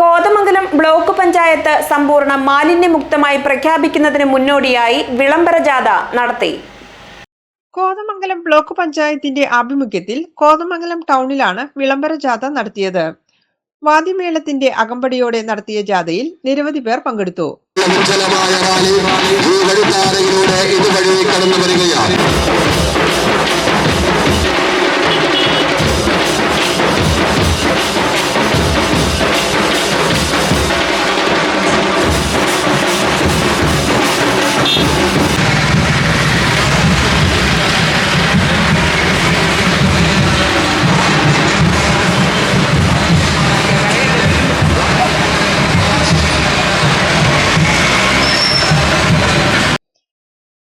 Kothamangalam block panchayat സമ്പൂർണ മാലിന്യമുക്തമായി പ്രഖ്യാപിക്കുന്നതിന് മുന്നോടിയായി വിളംബര ജാഥ നടത്തി. കോതമംഗലം ബ്ലോക്ക് പഞ്ചായത്തിന്റെ ആഭിമുഖ്യത്തിൽ കോതമംഗലം ടൗണിലാണ് വിളംബര ജാഥ നടത്തിയത്. വാദ്യമേളത്തിന്റെ അകമ്പടിയോടെ നടത്തിയ ജാഥയിൽ നിരവധി പേർ പങ്കെടുത്തു.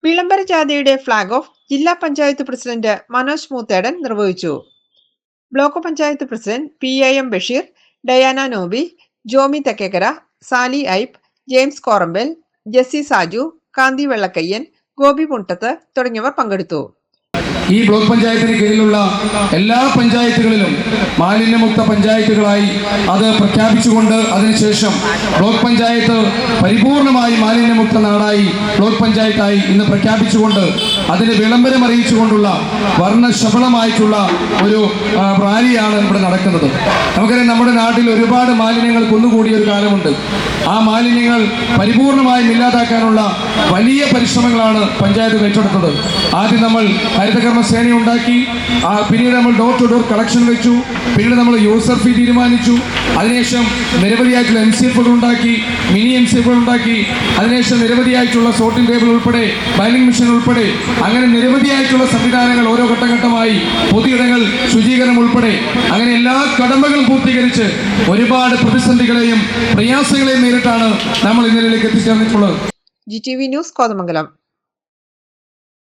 വിളംബര ജാഥയുടെ ഫ്ളാഗ് ഓഫ് ജില്ലാ പഞ്ചായത്ത് പ്രസിഡന്റ് മനോജ് മൂത്തേടൻ നിർവഹിച്ചു. Block panchayat president P A M Basheer Diana Noby Jomy Thekkekkara Sally Ipe James Korambal Jessy Saju Kanthi Vellakkayyan Gopi Muttath തുടങ്ങിയവർ പങ്കെടുത്തു. ഈ ബ്ലോക്ക് പഞ്ചായത്തിന് കീഴിലുള്ള എല്ലാ പഞ്ചായത്തുകളിലും മാലിന്യമുക്ത പഞ്ചായത്തുകളായി അത് പ്രഖ്യാപിച്ചുകൊണ്ട് അതിനുശേഷം ബ്ലോക്ക് പഞ്ചായത്ത് പരിപൂർണമായി മാലിന്യമുക്ത നാടായി ബ്ലോക്ക് പഞ്ചായത്തായി ഇന്ന് പ്രഖ്യാപിച്ചുകൊണ്ട് അതിന് വിളംബരം അറിയിച്ചുകൊണ്ടുള്ള വർണശബളമായിട്ടുള്ള ഒരു റാലിയാണ് ഇവിടെ നടക്കുന്നത്. നമുക്കറിയാം നമ്മുടെ നാട്ടിൽ ഒരുപാട് മാലിന്യങ്ങൾ കുന്നുകൂടിയ ഒരു കാലമുണ്ട്. ആ മാലിന്യങ്ങൾ പരിപൂർണമായും ഇല്ലാതാക്കാനുള്ള വലിയ പരിശ്രമങ്ങളാണ് പഞ്ചായത്ത് ഏറ്റെടുത്തത്. ആദ്യം നമ്മൾ ഹരിതകർമ്മ സേന ഉണ്ടാക്കി. പിന്നീട് നമ്മൾ ഡോർ ടു ഡോർ കളക്ഷൻ വെച്ചു. പിന്നീട് നമ്മൾ യൂസർ തീരുമാനിച്ചു. അതിനുശേഷം നിരവധിയായിട്ടുള്ള എം സി എഫുകൾ ഉണ്ടാക്കി മിനി എം സി എഫുകൾ ഉണ്ടാക്കി. അതിനുശേഷം നിരവധിയായിട്ടുള്ള സോട്ടിംഗ് ടേബിൾ ഉൾപ്പെടെ ബൈലിംഗ് മെഷീൻ ഉൾപ്പെടെ അങ്ങനെ നിരവധിയായിട്ടുള്ള സംവിധാനങ്ങൾ ഓരോ ഘട്ടഘട്ടമായി പൊതുയിടങ്ങൾ ശുചീകരണം ഉൾപ്പെടെ അങ്ങനെ എല്ലാ കടമ്പകളും പൂർത്തീകരിച്ച് ഒരുപാട് പ്രതിസന്ധികളെയും പ്രയാസങ്ങളെയും നേരിട്ടാണ് നമ്മൾ ഇന്നലെ എത്തിച്ചേർന്നിട്ടുള്ളത്. G T V news Kothamangalam.